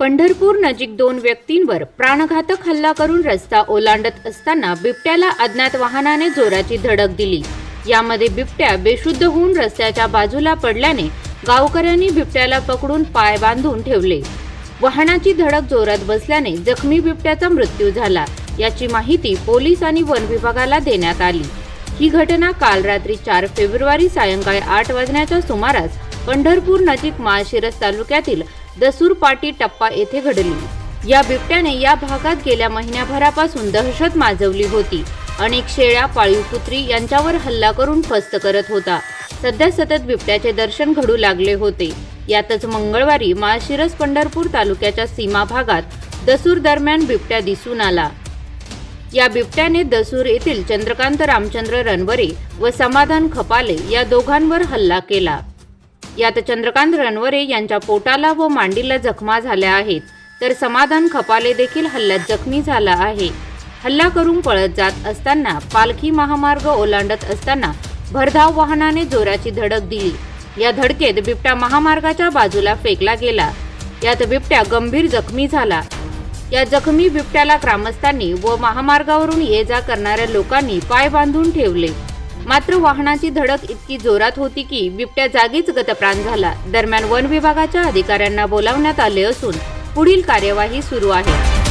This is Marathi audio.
पंढरपूर नजीक दोन व्यक्तींवर प्राणघातक हल्ला करून रस्ता ओलांडत असताना बिबट्याला अज्ञात वाहनाने जोराची धडक दिली. यामध्ये बिबट्या बेशुद्ध होऊन रस्त्याच्या बाजूला पडल्याने गावकऱ्यांनी बिबट्याला पकडून पाय बांधून ठेवले. वाहनाची धडक जोरात बसल्याने जखमी बिबट्याचा मृत्यू झाला. याची माहिती पोलीस आणि वन विभागाला देण्यात आली. ही घटना काल रात्री चार फेब्रुवारी सायंकाळी आठ वाजण्याच्या सुमारास पंढरपूर नजीक माळशिरस तालुक्यातील दसूर पाटी टप्पा येथे घडली. या बिबट्याने या भागात गेल्या महिन्याभरापासून दहशत माजवली होती. अनेक शेळ्या पाळीव कुत्री यांच्यावर हल्ला करून फस्त करत होता. सध्या सतत बिबट्याचे दर्शन घडू लागले होते. यातच मंगळवारी माळशिरस पंढरपूर तालुक्याच्या सीमा भागात दसूर दरम्यान बिबट्या दिसून आला. या बिबट्याने दसूर येथील चंद्रकांत रामचंद्र रणवरे व समाधान खपाले या दोघांवर हल्ला केला. यात चंद्रकांत रणवरे यांच्या पोटाला व मांडीला जखमा झाल्या आहेत. तर समाधान खपाले देखील हल्ल्यात जखमी झाला आहे. हल्ला करून पळत जात असताना पालखी महामार्ग ओलांडत असताना भरधाव वाहनाने जोराची धडक दिली. या धडकेत बिबट्या महामार्गाच्या बाजूला फेकला गेला. यात बिबट्या गंभीर जखमी झाला. या जखमी बिबट्याला ग्रामस्थांनी व महामार्गावरून ये जा करणाऱ्या लोकांनी पाय बांधून ठेवले. मात्र वाहनाची धडक इतकी जोरात होती की बिबट्या जागीच गतप्राण झाला. दरम्यान वन विभागाच्या अधिकाऱ्यांना बोलावण्यात आले असून पुढील कार्यवाही सुरू आहे.